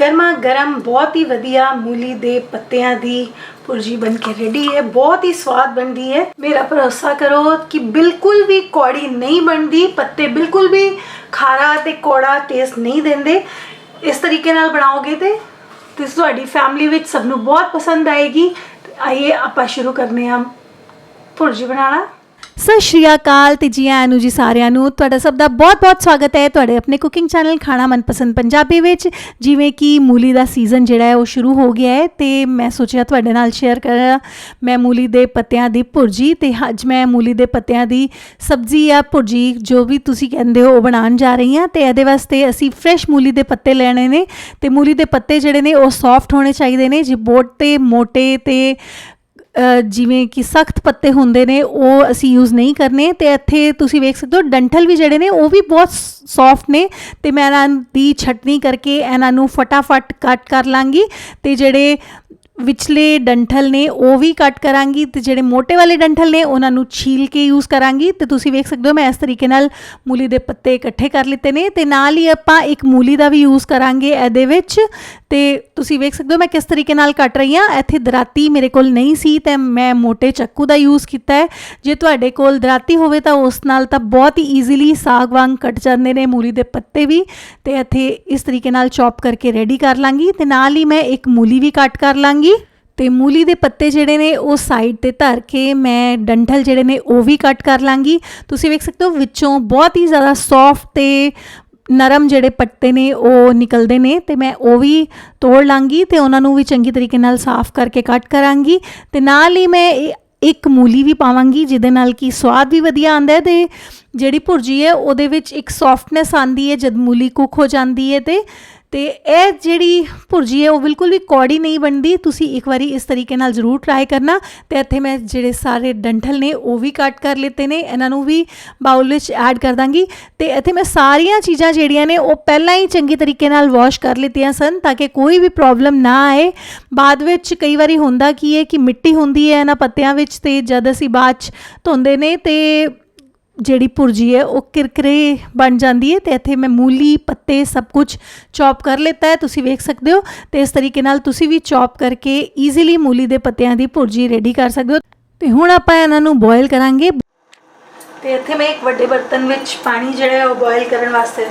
ਗਰਮਾ ਗਰਮ ਬਹੁਤ ਹੀ ਵਧੀਆ ਮੂਲੀ ਦੇ ਪੱਤਿਆਂ ਦੀ ਪੁਰਜੀ ਬਣ ਕੇ ਰੈਡੀ ਹੈ, ਬਹੁਤ ਹੀ ਸਵਾਦ ਬਣਦੀ ਹੈ। ਮੇਰਾ ਭਰੋਸਾ ਕਰੋ ਕਿ ਬਿਲਕੁਲ ਵੀ ਕੌੜੀ ਨਹੀਂ ਬਣਦੀ, ਪੱਤੇ ਬਿਲਕੁਲ ਵੀ ਖਾਰਾ ਤੇ ਕੌੜਾ ਟੇਸਟ ਨਹੀਂ ਦਿੰਦੇ। ਇਸ ਤਰੀਕੇ ਨਾਲ ਬਣਾਓਗੇ ਤੇ ਤੇ ਤੁਹਾਡੀ ਫੈਮਿਲੀ ਵਿੱਚ ਸਭ ਨੂੰ ਬਹੁਤ ਪਸੰਦ ਆਏਗੀ। ਤੇ ਆਈਏ ਆਪਾਂ ਸ਼ੁਰੂ ਕਰਨੇ ਹਾਂ ਭੁਰਜੀ ਬਣਾਉਣਾ। ਸਤਿ ਸ਼੍ਰੀ ਅਕਾਲ ਤੇ ਜੀ ਆਇਆਂ ਨੂੰ ਜੀ ਸਾਰਿਆਂ ਨੂੰ। ਤੁਹਾਡਾ ਸਭ ਦਾ ਬਹੁਤ-ਬਹੁਤ ਸਵਾਗਤ ਹੈ ਤੁਹਾਡੇ ਆਪਣੇ ਕੁਕਿੰਗ ਚੈਨਲ ਖਾਣਾ ਮਨਪਸੰਦ ਪੰਜਾਬੀ ਵਿੱਚ। ਜਿਵੇਂ ਕਿ ਮੂਲੀ ਦਾ ਸੀਜ਼ਨ ਜਿਹੜਾ ਹੈ ਉਹ ਸ਼ੁਰੂ ਹੋ ਗਿਆ ਹੈ ਤੇ ਮੈਂ ਸੋਚਿਆ ਤੁਹਾਡੇ ਨਾਲ ਸ਼ੇਅਰ ਕਰਾਂ। ਮੈਂ ਮੂਲੀ ਦੇ ਪੱਤਿਆਂ ਦੀ ਭੁਰਜੀ ਤੇ ਅੱਜ ਮੈਂ ਮੂਲੀ ਦੇ ਪੱਤਿਆਂ ਦੀ ਸਬਜ਼ੀ ਜਾਂ ਭੁਰਜੀ ਜੋ ਵੀ ਤੁਸੀਂ ਕਹਿੰਦੇ ਹੋ ਉਹ ਬਣਾਉਣ ਜਾ ਰਹੀ ਹਾਂ ਤੇ ਇਹਦੇ ਵਾਸਤੇ ਅਸੀਂ ਫਰੈਸ਼ ਮੂਲੀ ਦੇ ਪੱਤੇ ਲੈਣੇ ਨੇ ਤੇ ਮੂਲੀ ਦੇ ਪੱਤੇ ਜਿਹੜੇ ਨੇ ਉਹ ਸੌਫਟ ਹੋਣੇ ਚਾਹੀਦੇ ਨੇ। ਜੇ ਬੋਟ ਤੇ ਮੋਟੇ ਤੇ ਜਿਵੇਂ ਕਿ ਸਖਤ ਪੱਤੇ ਹੁੰਦੇ ਨੇ, ਉਹ ਅਸੀਂ ਯੂਜ਼ ਨਹੀਂ ਕਰਨੇ ਤੇ ਇੱਥੇ ਤੁਸੀਂ ਵੇਖ ਸਕਦੇ ਹੋ ਡੰਠਲ ਵੀ ਜਿਹੜੇ ਨੇ, ਉਹ ਵੀ ਬਹੁਤ ਸੌਫਟ ਨੇ ਤੇ ਮੈਂ ਇਹਨਾਂ ਦੀ ਛਟਨੀ ਕਰਕੇ ਇਹਨਾਂ ਨੂੰ ਫਟਾਫਟ ਕੱਟ ਕਰ ਲਾਂਗੀ ਤੇ ਜਿਹੜੇ ਵਿਚਲੇ ਡੰਠਲ ਨੇ, ਉਹ ਵੀ ਕੱਟ ਕਰਾਂਗੀ ਤੇ ਜਿਹੜੇ ਮੋٹے ਵਾਲੇ ਡੰਠਲ ਨੇ, ਉਹਨਾਂ ਨੂੰ ਛੀਲ ਕੇ ਯੂਜ਼ ਕਰਾਂਗੀ ਤੇ ਤੁਸੀਂ ਵੇਖ ਸਕਦੇ ਹੋ ਮੈਂ ਇਸ ਤਰੀਕੇ ਨਾਲ ਮੂਲੀ ਦੇ ਪੱਤੇ ਇਕੱਠੇ ਕਰ ਲਿੱਤੇ ਨੇ ਤੇ ਨਾਲ ਹੀ ਆਪਾਂ ਇੱਕ ਮੂਲੀ ਦਾ ਵੀ ਯੂਜ਼ ਕਰਾਂਗੇ ਇਹਦੇ ਵਿੱਚ ਤੇ ਤੁਸੀਂ ਵੇਖ ਸਕਦੇ ਹੋ ਮੈਂ ਕਿਸ ਤਰੀਕੇ ਨਾਲ ਕੱਟ ਰਹੀ ਹਾਂ। ਇੱਥੇ ਦਰਾਤੀ ਮੇਰੇ ਕੋਲ ਨਹੀਂ ਸੀ ਤੇ ਮੈਂ ਮੋٹے ਚੱਕੂ ਦਾ ਯੂਜ਼ ਕੀਤਾ ਹੈ। ਜੇ ਤੁਹਾਡੇ ਕੋਲ ਦਰਾਤੀ ਹੋਵੇ ਤਾਂ ਉਸ ਨਾਲ ਤਾਂ ਬਹੁਤ ਹੀ ਈਜ਼ੀਲੀ ਸਾਗ ਵਾਂਗ ਕੱਟ ਜਾਂਦੇ ਨੇ, ਮੂਲੀ ਦੇ ਪੱਤੇ ਵੀ। ਤੇ ਇੱਥੇ ਇਸ ਤਰੀਕੇ ਨਾਲ ਚੌਪ ਕਰਕੇ ਰੈਡੀ ਕਰ ਲਾਂਗੀ ਤੇ ਨਾਲ ਹੀ ਮੈਂ ਇੱਕ ਮੂਲੀ ਵੀ ਕੱਟ ਕਰ ਲਾਂਗੀ। ਤੇ ਮੂਲੀ ਦੇ ਪੱਤੇ ਜਿਹੜੇ ਨੇ ਉਹ ਸਾਈਡ ਤੇ ਧਰ ਕੇ ਮੈਂ ਡੰਠਲ ਜਿਹੜੇ ਨੇ ਉਹ ਵੀ ਕੱਟ ਕਰ ਲਾਂਗੀ। ਤੁਸੀਂ ਵੇਖ ਸਕਦੇ ਹੋ ਵਿੱਚੋਂ ਬਹੁਤ ਹੀ ਜ਼ਿਆਦਾ ਸੌਫਟ ਤੇ ਨਰਮ ਜਿਹੜੇ ਪੱਤੇ ਨੇ, ਉਹ ਨਿਕਲਦੇ ਨੇ ਤੇ ਮੈਂ ਉਹ ਵੀ ਤੋੜ ਲਾਂਗੀ ਤੇ ਉਹਨਾਂ ਨੂੰ ਵੀ ਚੰਗੀ ਤਰੀਕੇ ਨਾਲ ਸਾਫ਼ ਕਰਕੇ ਕੱਟ ਕਰਾਂਗੀ ਤੇ ਨਾਲ ਹੀ ਮੈਂ ਇਹ ਇੱਕ ਮੂਲੀ ਵੀ ਪਾਵਾਂਗੀ ਜਿਹਦੇ ਨਾਲ ਕਿ ਸਵਾਦ ਵੀ ਵਧੀਆ ਆਉਂਦਾ ਹੈ ਤੇ ਜਿਹੜੀ ਭੁਰਜੀ ਹੈ ਉਹਦੇ ਵਿੱਚ ਇੱਕ ਸੌਫਟਨੈਸ ਆਂਦੀ ਹੈ ਜਦ ਮੂਲੀ ਕੁੱਕ ਹੋ ਜਾਂਦੀ ਹੈ ਤੇ ਤੇ ਇਹ ਜਿਹੜੀ ਭੁਰਜੀ ਹੈ, ਉਹ ਬਿਲਕੁਲ ਵੀ ਕੌੜੀ ਨਹੀਂ ਬਣਦੀ। ਤੁਸੀਂ ਇੱਕ ਵਾਰੀ ਇਸ ਤਰੀਕੇ ਨਾਲ ਜ਼ਰੂਰ ਟਰਾਈ ਕਰਨਾ। ਤੇ ਇੱਥੇ ਮੈਂ ਜਿਹੜੇ ਸਾਰੇ ਡੰਠਲ ਨੇ, ਉਹ ਵੀ ਕੱਟ ਕਰ ਲਿੱਤੇ ਨੇ। ਇਹਨਾਂ ਨੂੰ ਵੀ ਬਾਉਲ ਵਿੱਚ ਐਡ ਕਰ ਦਾਂਗੀ। ਤੇ ਇੱਥੇ ਮੈਂ ਸਾਰੀਆਂ ਚੀਜ਼ਾਂ ਜਿਹੜੀਆਂ ਨੇ, ਉਹ ਪਹਿਲਾਂ ਹੀ ਚੰਗੀ ਤਰੀਕੇ ਨਾਲ ਵਾਸ਼ ਕਰ ਲਿੱਤੀਆਂ ਸਨ, ਤਾਂ ਕਿ ਕੋਈ ਵੀ ਪ੍ਰੋਬਲਮ ਨਾ ਆਏ। ਬਾਅਦ ਵਿੱਚ ਕਈ ਵਾਰੀ ਹੁੰਦਾ ਕੀ ਹੈ ਕਿ ਮਿੱਟੀ ਹੁੰਦੀ ਹੈ ਇਹਨਾਂ ਪੱਤਿਆਂ ਵਿੱਚ ਤੇ ਜਦ ਅਸੀਂ ਬਾਅਦ ਚ ਧੋਂਦੇ ਨੇ ਤੇ ਜਿਹੜੀ ਭੁਰਜੀ ਹੈ, ਉਹ ਕਿਰਕਰੇ ਬਣ ਜਾਂਦੀ ਹੈ ਤੇ ਇੱਥੇ ਮੈਂ ਮੂਲੀ, ਪੱਤੇ ਸਭ ਕੁਝ ਚੌਪ ਕਰ ਲਿੱਤਾ ਹੈ, ਤੁਸੀਂ ਵੇਖ ਸਕਦੇ ਹੋ ਤੇ ਇਸ ਤਰੀਕੇ ਨਾਲ ਤੁਸੀਂ ਵੀ ਚੌਪ ਕਰਕੇ ਈਜ਼ੀਲੀ ਮੂਲੀ ਦੇ ਪੱਤਿਆਂ ਦੀ ਭੁਰਜੀ ਰੈਡੀ ਕਰ ਸਕਦੇ ਹੋ। ਤੇ ਹੁਣ ਆਪਾਂ ਇਹਨਾਂ ਨੂੰ ਬੋਇਲ ਕਰਾਂਗੇ। ਤੇ ਇੱਥੇ ਮੈਂ ਇੱਕ ਵੱਡੇ ਬਰਤਨ ਵਿੱਚ ਪਾਣੀ ਜਿਹੜਾ ਹੈ, ਉਹ ਬੋਇਲ ਕਰਨ ਵਾਸਤੇ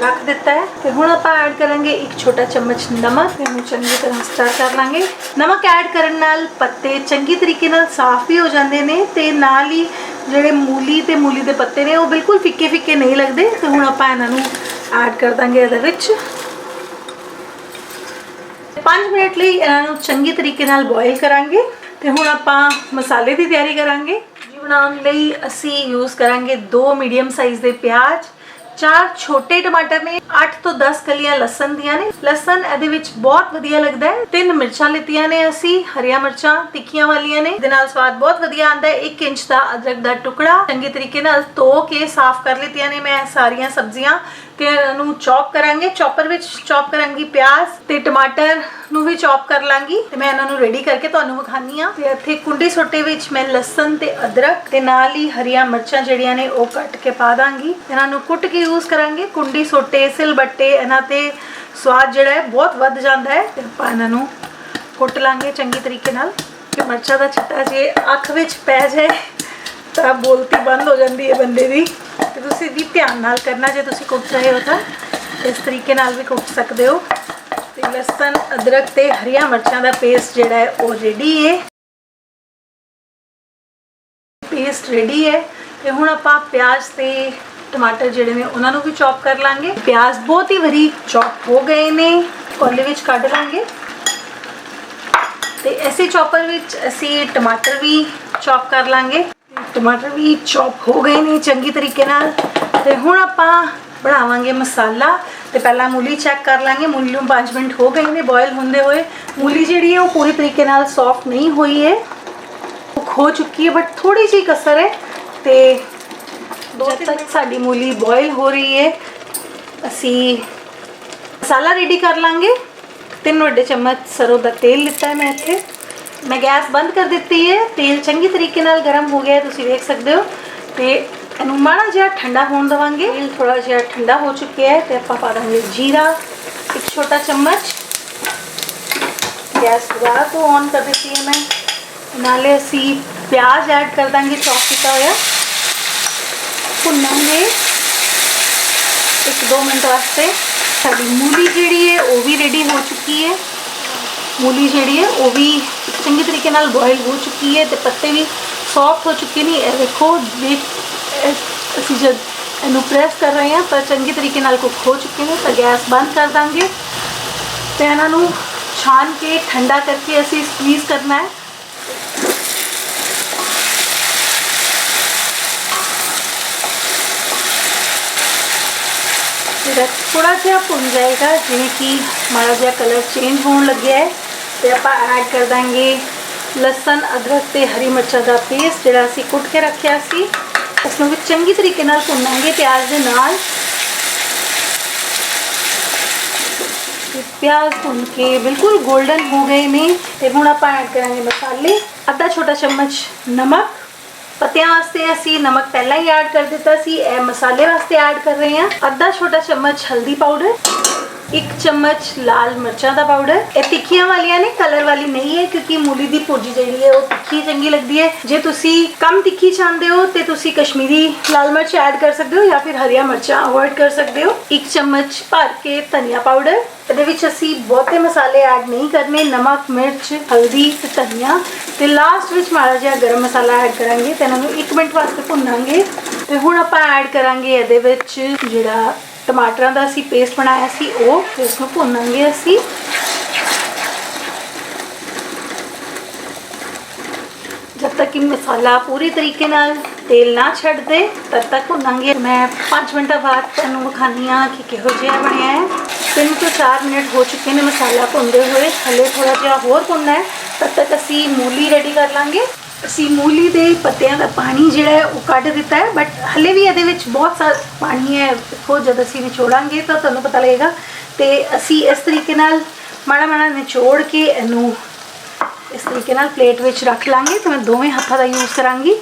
ਰੱਖ ਦਿੱਤਾ ਹੈ। ਤੇ ਹੁਣ ਆਪਾਂ ਐਡ ਕਰਾਂਗੇ ਇੱਕ ਛੋਟਾ ਚਮਚ ਨਮਕ, ਇਹਨੂੰ ਚੰਗੀ ਤਰ੍ਹਾਂ ਸਟਰ ਕਰ ਲਾਂਗੇ। ਨਮਕ ਐਡ ਕਰਨ ਨਾਲ ਪੱਤੇ ਚੰਗੀ ਤਰੀਕੇ ਨਾਲ ਸਾਫ਼ ਵੀ ਹੋ ਜਾਂਦੇ ਨੇ ਤੇ ਨਾਲ ਹੀ ਜਿਹੜੇ ਮੂਲੀ ਤੇ ਮੂਲੀ ਦੇ ਪੱਤੇ ਨੇ, ਉਹ ਬਿਲਕੁਲ ਫਿੱਕੇ ਫਿੱਕੇ ਨਹੀਂ ਲੱਗਦੇ, ਤੇ ਹੁਣ ਆਪਾਂ ਇਹਨਾਂ ਨੂੰ ਐਡ ਕਰ ਦਾਂਗੇ ਇਹਦੇ ਵਿੱਚ। 5 ਮਿੰਟ ਲਈ ਇਹਨਾਂ ਨੂੰ ਚੰਗੀ ਤਰੀਕੇ ਨਾਲ ਬੋਇਲ ਕਰਾਂਗੇ, ਤੇ ਹੁਣ ਆਪਾਂ ਮਸਾਲੇ ਦੀ ਤਿਆਰੀ ਕਰਾਂਗੇ। ਜੀ ਬਣਾਉਣ ਲਈ ਅਸੀਂ ਯੂਜ਼ ਕਰਾਂਗੇ ਦੋ ਮੀਡੀਅਮ ਸਾਈਜ਼ ਦੇ ਪਿਆਜ਼ ਚਾਰ ਛੋਟੇ ਟਮਾਟਰ ਨੇ 8 ਤੋਂ 10 ਕਲੀਆਂ ਲਸਣ ਦੀਆਂ ਨੇ। ਲਸਣ ਇਹਦੇ ਵਿੱਚ ਬਹੁਤ ਵਧੀਆ ਲੱਗਦਾ ਹੈ। ਤਿੰਨ ਮਿਰਚਾਂ ਲਿੱਤੀਆਂ ਨੇ ਅਸੀਂ, ਹਰੀਆਂ ਮਿਰਚਾਂ ਤਿੱਖੀਆਂ ਵਾਲੀਆਂ ਨੇ। ਇਹਦੇ ਨਾਲ ਸਵਾਦ ਬਹੁਤ ਵਧੀਆ ਆਂਦਾ ਹੈ। 1 ਇੰਚ ਦਾ ਅਦਰਕ ਦਾ ਟੁਕੜਾ ਚੰਗੇ ਤਰੀਕੇ ਨਾਲ ਧੋ ਕੇ ਸਾਫ਼ ਕਰ ਲਿੱਤੀਆਂ ਨੇ ਮੈਂ ਸਾਰੀਆਂ ਸਬਜ਼ੀਆਂ। ਤੇ ਇਹਨੂੰ ਚੌਪ ਕਰਾਂਗੇ। ਚੌਪਰ ਵਿੱਚ ਚੌਪ ਕਰਾਂਗੀ ਪਿਆਜ਼ ਤੇ ਟਮਾਟਰ ਨੂੰ ਵੀ ਚੌਪ ਕਰ ਲਾਂਗੀ ਤੇ ਮੈਂ ਇਹਨਾਂ ਨੂੰ ਰੈਡੀ ਕਰਕੇ ਤੁਹਾਨੂੰ ਵਿਖਾਨੀ ਆ। ਤੇ ਇੱਥੇ ਕੁੰਡੀ ਸੋਟੇ ਵਿੱਚ ਮੈਂ ਲਸਣ ਤੇ ਅਦਰਕ ਤੇ ਨਾਲ ਹੀ ਹਰੀਆਂ ਮਿਰਚਾਂ ਜਿਹੜੀਆਂ ਨੇ ਉਹ ਕੱਟ ਕੇ ਪਾ ਦਾਂਗੀ। ਇਹਨਾਂ ਨੂੰ ਕੁੱਟ ਕੇ ਯੂਜ਼ ਕਰਾਂਗੇ। ਕੁੰਡੀ ਸੋਟੇ ਸਿਲ ਬੱਟੇ ਇਹਨਾਂ ਤੇ ਸਵਾਦ ਜਿਹੜਾ ਹੈ ਬਹੁਤ ਵੱਧ ਜਾਂਦਾ ਹੈ। ਤੇ ਆਪਾਂ ਇਹਨਾਂ ਨੂੰ ਕੁੱਟ ਲਾਂਗੇ ਚੰਗੀ ਤਰੀਕੇ ਨਾਲ। ਕਿ ਮਿਰਚਾਂ ਦਾ ਛਿੱਟਾ ਜੇ ਅੱਖ ਵਿੱਚ ਪੈ ਜਾਏ ਤਾਂ ਬੋਲਤੀ ਬੰਦ ਹੋ ਜਾਂਦੀ ਹੈ ਬੰਦੇ ਦੀ। ਤੁਸੀਂ ਵੀ ਧਿਆਨ ਨਾਲ ਕਰਨਾ ਜੇ ਤੁਸੀਂ ਕੁੱਕ ਰਹੇ ਹੋ ਤਾਂ। ਇਸ ਤਰੀਕੇ ਨਾਲ ਵੀ ਕੁੱਕ ਸਕਦੇ ਹੋ। ਤੇ ਲਸਣ, ਅਦਰਕ ਤੇ ਹਰੀਆਂ ਮਿਰਚਾਂ ਦਾ ਪੇਸਟ ਜਿਹੜਾ ਹੈ ਉਹ ਰੈਡੀ ਹੈ। ਪੇਸਟ ਰੈਡੀ ਹੈ। ਤੇ ਹੁਣ ਆਪਾਂ ਪਿਆਜ਼ ਤੇ ਟਮਾਟਰ ਜਿਹੜੇ ਨੇ ਉਹਨਾਂ ਨੂੰ ਵੀ ਚੌਪ ਕਰ ਲਾਂਗੇ। ਪਿਆਜ਼ ਬਹੁਤ ਹੀ ਬਰੀਕ ਚੌਪ ਹੋ ਗਏ ਨੇ। ਕੋਲੇ ਵਿੱਚ ਕੱਢ ਲਾਂਗੇ। ਤੇ ਐਸੇ ਚੌਪਰ ਵਿੱਚ ਅਸੀਂ ਟਮਾਟਰ ਵੀ ਚੌਪ ਕਰ ਲਾਂਗੇ। ਟਮਾਟਰ ਵੀ ਚੌਪ ਹੋ ਗਏ ਨੇ ਚੰਗੀ ਤਰੀਕੇ ਨਾਲ। ਤੇ ਹੁਣ ਆਪਾਂ ਬਣਾਵਾਂਗੇ ਮਸਾਲਾ। ਤੇ ਪਹਿਲਾਂ ਮੂਲੀ ਚੈੱਕ ਕਰ ਲਾਂਗੇ। ਮੂਲੀ ਨੂੰ 5 ਮਿੰਟ ਹੋ ਗਏ ਨੇ ਬੋਇਲ ਹੁੰਦੇ ਹੋਏ। ਮੂਲੀ ਜਿਹੜੀ ਹੈ ਉਹ ਪੂਰੀ ਤਰੀਕੇ ਨਾਲ ਸੌਫਟ ਨਹੀਂ ਹੋਈ ਹੈ। ਕੁੱਕ ਹੋ ਚੁੱਕੀ ਹੈ ਬਟ ਥੋੜੀ ਜਿਹੀ ਕਸਰ ਹੈ। ਤੇ ਜਦ ਤੱਕ ਸਾਡੀ ਮੂਲੀ ਬੋਇਲ ਹੋ ਰਹੀ ਹੈ ਅਸੀਂ ਮਸਾਲਾ ਰੈਡੀ ਕਰ ਲਾਂਗੇ। ਤਿੰਨ ਵੱਡੇ ਚਮਚ ਸਰੋਂ ਦਾ ਤੇਲ ਲਿੱਤਾ ਹੈ ਮੈਂ ਇੱਥੇ। ਮੈਂ ਗੈਸ ਬੰਦ ਕਰ ਦਿੱਤੀ ਹੈ, ਤੇਲ ਚੰਗੀ ਤਰੀਕੇ ਨਾਲ ਗਰਮ ਹੋ ਗਿਆ ਹੈ, ਤੁਸੀਂ ਵੇਖ ਸਕਦੇ ਹੋ। ਤੇ ਇਹਨੂੰ ਮਾੜਾ ਜਿਹਾ ਠੰਡਾ ਹੋਣ ਦਵਾਂਗੇ। ਤੇਲ ਥੋੜਾ ਜਿਹਾ ਠੰਡਾ ਹੋ ਚੁੱਕਿਆ ਹੈ ਤੇ ਆਪਾਂ ਪਾ ਦਾਂਗੇ ਜੀਰਾ, ਇੱਕ ਛੋਟਾ ਚਮਚ। ਗੈਸ ਦੁਬਾਰਾ ਤੋਂ ਔਨ ਕਰ ਦਿੱਤੀ ਹੈ ਮੈਂ। ਨਾਲੇ ਅਸੀਂ ਪਿਆਜ਼ ਐਡ ਕਰ ਦਾਂਗੇ ਚੌਪ ਕੀਤਾ ਹੋਇਆ। ਭੁੰਨਾਂਗੇ। ਇੱਕ ਦੋ ਮਿੰਟ ਵਾਸਤੇ। ਸਾਡੀ ਮੂਲੀ ਜਿਹੜੀ ਹੈ, ਉਹ ਵੀ ਰੈਡੀ ਹੋ ਚੁੱਕੀ ਹੈ। ਮੂਲੀ ਜਿਹੜੀ ਹੈ, ਉਹ ਵੀ ਚੰਗੀ ਤਰੀਕੇ ਨਾਲ ਬੋਇਲ ਹੋ ਚੁੱਕੀ ਹੈ ਤੇ ਪੱਤੇ ਵੀ ਸੌਫਟ ਹੋ ਚੁੱਕੇ ਨੇ ਇਹ ਦੇਖੋ ਜੇ ਇਹ- ਅਸੀਂ ਜਦ ਇਹਨੂੰ ਪ੍ਰੈਸ ਕਰ ਰਹੇ ਹਾਂ ਤਾਂ ਚੰਗੀ ਤਰੀਕੇ ਨਾਲ ਕੁੱਕ ਹੋ ਚੁੱਕੇ ਨੇ ਤਾਂ ਗੈਸ ਬੰਦ ਕਰ ਦਾਂਗੇ ਤੇ ਇਹਨਾਂ ਨੂੰ ਛਾਨ ਕੇ ਠੰਡਾ ਕਰਕੇ ਅਸੀਂ ਸਕਵੀਜ਼ ਕਰਨਾ ਹੈ ਜਿਹੜਾ ਥੋੜਾ ਜਿਹਾ ਭੁੰਨ ਜਾਏਗਾ ਜਿਵੇਂ ਕਿ ਮਾੜਾ ਜਿਹਾ ਕਲਰ ਚੇਂਜ ਹੋਣ ਲੱਗਿਆ ਹੈ ਤੇ ਆਪਾਂ ਐਡ ਕਰ ਦਾਂਗੇ ਲਸਣ ਅਦਰਕ ਤੇ ਹਰੀ ਮਿਰਚਾਂ ਦਾ ਪੇਸਟ ਜਿਹੜਾ ਅਸੀਂ ਕੁੱਟ ਕੇ ਰੱਖਿਆ ਸੀ ਇਸ ਨੂੰ ਵੀ ਚੰਗੀ ਤਰੀਕੇ ਨਾਲ ਭੁੰਨਾਂਗੇ ਪਿਆਜ਼ ਦੇ ਨਾਲ ਤੇ ਪਿਆਜ਼ ਭੁੰਨ ਕੇ ਬਿਲਕੁਲ 골ਡਨ ਹੋ ਗਏ ਨੇ ਤੇ ਹੁਣ ਆਪਾਂ ਐਡ ਕਰਾਂਗੇ ਮਸਾਲੇ ਅੱਧਾ ਛੋਟਾ ਚਮਚ ਨਮਕ ਪੱਤਿਆਂ ਵਾਸਤੇ ਅਸੀਂ ਨਮਕ ਪਹਿਲਾਂ ਹੀ ਐਡ ਕਰ ਦਿੱਤਾ ਸੀ ਇਹ ਮਸਾਲੇ ਵਾਸਤੇ ਐਡ ਕਰ ਰਹੇ ਹਾਂ ਅੱਧਾ ਛੋਟਾ ਚਮਚ ਹਲਦੀ ਪਾਊਡਰ ਇੱਕ ਚਮਚ ਲਾਲ ਮਿਰਚਾਂ ਦਾ ਪਾਊਡਰ ਇਹ ਤਿੱਖੀਆਂ ਵਾਲੀਆਂ ਨੇ ਕਲਰ ਵਾਲੀ ਨਹੀਂ ਹੈ, ਕਿਉਂਕਿ ਮੂਲੀ ਦੀ ਭੁਰਜੀ ਜਿਹੜੀ ਹੈ, ਉਹ ਤਿੱਖੀ ਚੰਗੀ ਲੱਗਦੀ ਹੈ। ਜੇ ਤੁਸੀਂ ਕਮ ਤਿੱਖੀ ਚਾਹੁੰਦੇ ਹੋ, ਤੇ ਤੁਸੀਂ ਕਸ਼ਮੀਰੀ ਲਾਲ ਮਿਰਚ ਐਡ ਕਰ ਸਕਦੇ ਹੋ ਜਾਂ ਫਿਰ ਹਰੀਆਂ ਮਿਰਚਾਂ ਅਵੋਇਡ ਕਰ ਸਕਦੇ ਹੋ। ਇੱਕ ਚਮਚ ਭਰ ਕੇ ਧਨੀਆ ਪਾਊਡਰ ਇਹਦੇ ਵਿੱਚ ਅਸੀਂ ਬਹੁਤੇ ਮਸਾਲੇ ਐਡ ਨਹੀਂ ਕਰਨੇ, ਨਮਕ, ਮਿਰਚ, ਹਲਦੀ ਤੇ ਧਨੀਆ। ਤੇ ਲਾਸਟ ਵਿੱਚ ਮਾੜਾ ਜਿਹਾ ਗਰਮ ਮਸਾਲਾ ਐਡ ਕਰਾਂਗੇ, ਤੇ ਇਹਨਾਂ ਨੂੰ 1 ਮਿੰਟ ਵਾਸਤੇ ਭੁੰਨਾਂਗੇ। ਤੇ ਹੁਣ ਆਪਾਂ ਐਡ ਕਰਾਂਗੇ ਇਹਦੇ ਵਿੱਚ ਜਿਹੜਾ ਟਮਾਟਰਾਂ ਦਾ ਅਸੀਂ ਪੇਸਟ ਬਣਾਇਆ ਸੀ, ਉਹ ਤੇ ਉਸ ਨੂੰ ਭੁੰਨਾਂਗੇ ਅਸੀਂ। ਜਦ ਤੱਕ ਕਿ ਮਸਾਲਾ ਪੂਰੀ ਤਰੀਕੇ ਨਾਲ ਤੇਲ ਨਾ ਛੱਡ ਦੇ ਤਦ ਤੱਕ ਭੁੰਨਾਂਗੇ। ਮੈਂ 5 ਮਿੰਟਾਂ ਬਾਅਦ ਤੁਹਾਨੂੰ ਵਿਖਾਉਂਦੀ ਹਾਂ ਕਿ ਕਿਹੋ ਜਿਹਾ ਬਣਿਆ ਹੈ। 3 ਤੋਂ 4 ਮਿੰਟ ਹੋ ਚੁੱਕੇ ਨੇ ਮਸਾਲਾ ਭੁੰਦੇ ਹੋਏ। ਹਲੇ ਥੋੜਾ ਜਿਹਾ ਹੋਰ ਭੁੰਨਣਾ ਹੈ। ਤਦ ਤੱਕ ਅਸੀਂ ਮੂਲੀ ਰੈਡੀ ਕਰ ਲਾਂਗੇ। ਅਸੀਂ ਮੂਲੀ ਦੇ ਪੱਤਿਆਂ ਦਾ ਪਾਣੀ ਜਿਹੜਾ ਹੈ ਉਹ ਕੱਢ ਦਿੱਤਾ ਹੈ ਬਟ ਹਲੇ ਵੀ ਇਹਦੇ ਵਿੱਚ ਬਹੁਤ ਸਾਰਾ ਪਾਣੀ ਹੈ, ਦੇਖੋ ਜਦ ਅਸੀਂ ਨਿਚੋੜਾਂਗੇ ਤਾਂ ਤੁਹਾਨੂੰ ਪਤਾ ਲੱਗੇਗਾ। ਤੇ ਅਸੀਂ ਇਸ ਤਰੀਕੇ ਨਾਲ ਮਾੜਾ ਮਾੜਾ ਨਿਚੋੜ ਕੇ ਇਹਨੂੰ ਇਸ ਤਰੀਕੇ ਨਾਲ ਪਲੇਟ ਵਿੱਚ ਰੱਖ ਲਾਂਗੇ ਤੇ ਮੈਂ ਦੋਵੇਂ ਹੱਥਾਂ ਦਾ ਯੂਜ਼ ਕਰਾਂਗੀ।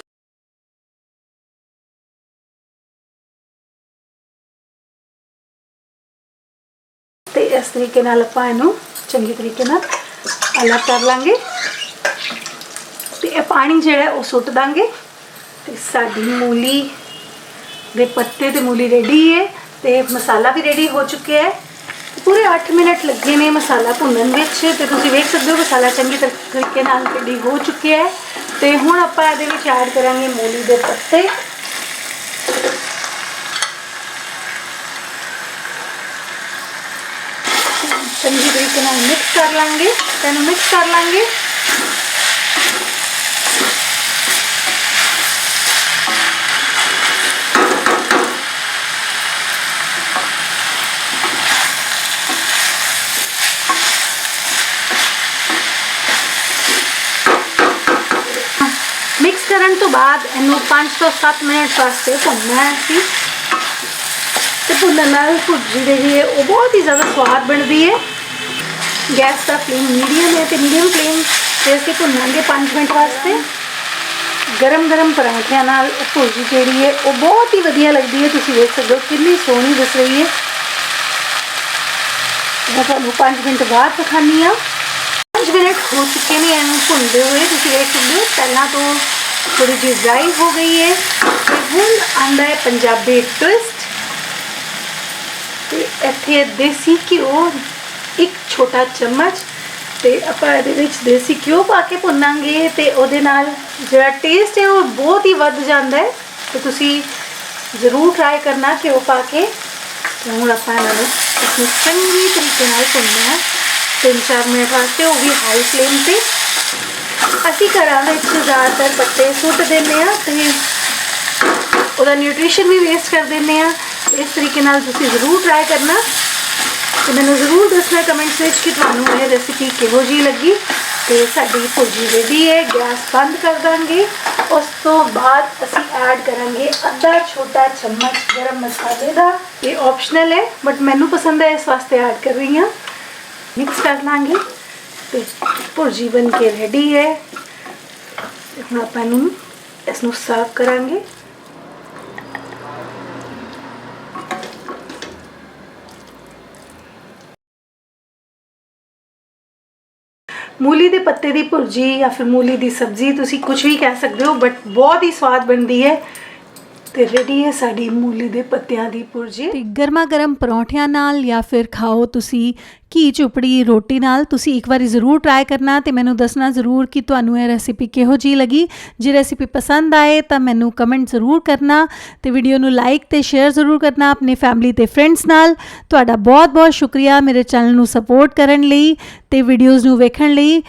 ਤੇ ਇਸ ਤਰੀਕੇ ਨਾਲ ਆਪਾਂ ਇਹਨੂੰ ਚੰਗੇ ਤਰੀਕੇ ਨਾਲ ਅਲੱਗ ਕਰ ਲਾਂਗੇ। ਇਹ ਪਾਣੀ ਜਿਹੜਾ ਉਹ ਸੁੱਟ ਦਾਂਗੇ। ਤੇ ਸਾਡੀ ਮੂਲੀ ਦੇ ਪੱਤੇ ਤੇ ਮੂਲੀ ਰੈਡੀ ਹੈ ਤੇ ਮਸਾਲਾ ਵੀ ਰੈਡੀ ਹੋ ਚੁੱਕਿਆ ਹੈ। ਪੂਰੇ 8 ਮਿੰਟ ਲੱਗੇ ਨੇ ਮਸਾਲਾ ਭੁੰਨਣ ਵਿੱਚ ਤੇ ਤੁਸੀਂ ਵੇਖ ਸਕਦੇ ਹੋ ਮਸਾਲਾ ਚੰਗੀ ਤਰੀਕੇ ਨਾਲ ਰੈਡੀ ਹੋ ਚੁੱਕਿਆ ਹੈ। ਤੇ ਹੁਣ ਆਪਾਂ ਇਹਦੇ ਵਿੱਚ ਐਡ ਕਰਾਂਗੇ ਮੂਲੀ ਦੇ ਪੱਤੇ। ਚੰਗੀ ਤਰੀਕੇ ਨਾਲ ਮਿਕਸ ਕਰ ਲਾਂਗੇ ਤੇ ਇਹਨੂੰ ਮਿਕਸ ਕਰ ਲਾਂਗੇ। ਮਿਕਸ ਕਰਨ ਤੋਂ ਬਾਅਦ ਇਹਨੂੰ 5 ਤੋਂ 7 ਮਿੰਟ ਵਾਸਤੇ ਭੁੰਨਣਾ ਹੈ ਅਸੀਂ ਤੇ ਭੁੰਨਣ ਨਾਲ ਭੁਰਜੀ ਜਿਹੜੀ ਹੈ ਉਹ ਬਹੁਤ ਹੀ ਜ਼ਿਆਦਾ ਸਵਾਦ ਬਣਦੀ ਹੈ ਗੈਸ ਦਾ ਫਲੇਮ ਮੀਡੀਅਮ ਹੈ ਤੇ ਮੀਡੀਅਮ ਫਲੇਮ ਤੇ ਅਸੀਂ ਭੁੰਨਾਂਗੇ 5 ਮਿੰਟ ਵਾਸਤੇ ਗਰਮ ਗਰਮ ਪਰਾਂਠਿਆਂ ਨਾਲ ਇਹ ਭੁਰਜੀ ਜਿਹੜੀ ਹੈ ਉਹ ਬਹੁਤ ਹੀ ਵਧੀਆ ਲੱਗਦੀ ਹੈ ਤੁਸੀਂ ਵੇਖ ਸਕਦੇ ਹੋ ਕਿੰਨੀ ਸੋਹਣੀ ਦਿਸ ਰਹੀ ਹੈ ਮੈਂ ਤੁਹਾਨੂੰ 5 ਮਿੰਟ ਬਾਅਦ ਦਿਖਾਉਂਦੀ ਹਾਂ 5 ਮਿੰਟ ਹੋ ਚੁੱਕੇ ਨੇ ਇਹਨੂੰ ਭੁੰਨਦੇ ਹੋਏ ਤੁਸੀਂ ਵੇਖ ਸਕਦੇ ਹੋ ਪਹਿਲਾਂ ਤੋਂ ਥੋੜੀ ਜਿਹੀ ਡਰਾਈ ਹੋ ਗਈ ਹੈ। ਤੇ ਹੁਣ ਆਂਦਾ ਹੈ ਪੰਜਾਬੀ ਟਵਿਸਟ ਤੇ ਇੱਥੇ ਦੇਸੀ ਘਿਓ, ਇੱਕ ਛੋਟਾ ਚਮਚ ਤੇ ਆਪਾਂ ਇਹਦੇ ਵਿੱਚ ਦੇਸੀ ਘਿਓ ਪਾ ਕੇ ਭੁੰਨਾਂਗੇ ਤੇ ਉਹਦੇ ਨਾਲ ਜਿਹੜਾ ਟੇਸਟ ਹੈ ਉਹ ਬਹੁਤ ਹੀ ਵੱਧ ਜਾਂਦਾ ਹੈ। ਤੇ ਤੁਸੀਂ ਜ਼ਰੂਰ ਟਰਾਈ ਕਰਨਾ ਘਿਓ ਪਾ ਕੇ। ਤੇ ਹੁਣ ਆਪਾਂ ਇਹਨਾਂ ਨੂੰ ਇਸਨੂੰ ਚੰਗੀ ਤਰੀਕੇ ਨਾਲ ਭੁੰਨਣਾ ਹੈ। ਤਿੰਨ ਚਾਰ ਮਿੰਟ ਵਾਸਤੇ ਉਹ ਵੀ ਹਾਈ ਫਲੇਮ ਤੇ ਅਸੀਂ ਘਰਾਂ ਵਿੱਚ ਜ਼ਿਆਦਾਤਰ ਪੱਤੇ ਸੁੱਟ ਦਿੰਦੇ ਆ ਤੇ ਉਹਦਾ ਨਿਊਟ੍ਰੀਸ਼ਨ ਵੀ ਵੇਸਟ ਕਰ ਦਿੰਦੇ ਆ ਇਸ ਤਰੀਕੇ ਨਾਲ ਤੁਸੀਂ ਜ਼ਰੂਰ ਟਰਾਈ ਕਰਨਾ। ਤੇ ਮੈਨੂੰ ਜ਼ਰੂਰ ਦੱਸਣਾ ਕਮੈਂਟਸ ਵਿੱਚ ਕਿ ਤੁਹਾਨੂੰ ਇਹ ਰੈਸਿਪੀ ਕਿਹੋ ਜਿਹੀ ਲੱਗੀ। ਤੇ ਸਾਡੀ ਭੁਰਜੀ ਰੈਡੀ ਹੈ, ਗੈਸ ਬੰਦ ਕਰ ਦਾਂਗੇ। ਉਸ ਤੋਂ ਬਾਅਦ ਅਸੀਂ ਐਡ ਕਰਾਂਗੇ ਅੱਧਾ ਛੋਟਾ ਚਮਚ ਗਰਮ ਮਸਾਲੇ ਦਾ। ਇਹ ਆਪਸ਼ਨਲ ਹੈ ਬਟ ਮੈਨੂੰ ਪਸੰਦ ਹੈ, ਇਸ ਵਾਸਤੇ ਐਡ ਕਰ ਰਹੀ ਹਾਂ। ਮਿਕਸ ਕਰ ਲਾਂਗੇ ਤੇ ਭੁਰਜੀ ਬਣ ਕੇ ਰੈਡੀ ਹੈ। ਤੇ ਹੁਣ ਆਪਾਂ ਇਹਨੂੰ ਇਸ ਨੂੰ ਸਰਵ ਕਰਾਂਗੇ ਮੂਲੀ ਦੇ ਪੱਤੇ ਦੀ ਭੁਰਜੀ ਜਾਂ ਫਿਰ ਮੂਲੀ ਦੀ ਸਬਜ਼ੀ ਤੁਸੀਂ ਕੁਝ ਵੀ ਕਹਿ ਸਕਦੇ ਹੋ ਬਟ ਬਹੁਤ ਹੀ ਸਵਾਦ ਬਣਦੀ ਹੈ ਤੇ ਰੈਡੀ ਹੈ ਸਾਡੀ ਮੂਲੀ ਦੇ ਪੱਤਿਆਂ ਦੀ ਭੁਰਜੀ ਤੇ ਗਰਮਾ ਗਰਮ ਪਰੌਂਠਿਆਂ ਨਾਲ ਜਾਂ ਫਿਰ ਖਾਓ ਤੁਸੀਂ ਘੀ ਚੁਪੜੀ ਰੋਟੀ ਨਾਲ, ਤੁਸੀਂ ਇੱਕ ਵਾਰੀ ਜ਼ਰੂਰ ਟਰਾਈ ਕਰਨਾ ਤੇ ਮੈਨੂੰ ਦੱਸਣਾ ਜ਼ਰੂਰ ਕਿ ਤੁਹਾਨੂੰ ਇਹ ਰੈਸਿਪੀ ਕਿਹੋ ਜੀ ਲੱਗੀ। ਜੇ ਰੈਸਿਪੀ ਪਸੰਦ ਆਏ ਤਾਂ ਮੈਨੂੰ ਕਮੈਂਟ ਜ਼ਰੂਰ ਕਰਨਾ ਤੇ ਵੀਡੀਓ ਨੂੰ ਲਾਈਕ ਤੇ ਸ਼ੇਅਰ ਜ਼ਰੂਰ ਕਰਨਾ ਆਪਣੀ ਫੈਮਿਲੀ ਤੇ ਫਰੈਂਡਸ ਨਾਲ। ਤੁਹਾਡਾ ਬਹੁਤ ਬਹੁਤ ਸ਼ੁਕਰੀਆ ਮੇਰੇ ਚੈਨਲ ਨੂੰ ਸਪੋਰਟ ਕਰਨ ਲਈ ਤੇ ਵੀਡੀਓਜ਼ ਨੂੰ ਵੇਖਣ ਲਈ।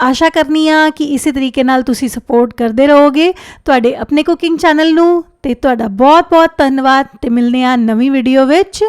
ਆਸ਼ਾ ਕਰਨੀ ਆ ਕਿ ਇਸੇ ਤਰੀਕੇ ਨਾਲ ਤੁਸੀਂ ਸਪੋਰਟ ਕਰਦੇ ਰਹੋਗੇ। ਤੁਹਾਡੇ ਆਪਣੇ ਕੁਕਿੰਗ ਚੈਨਲ ਨੂੰ ਤੇ ਤੁਹਾਡਾ ਬਹੁਤ ਬਹੁਤ ਧੰਨਵਾਦ ਤੇ ਮਿਲਨੇ ਆ ਨਵੀਂ ਵੀਡੀਓ ਵਿੱਚ।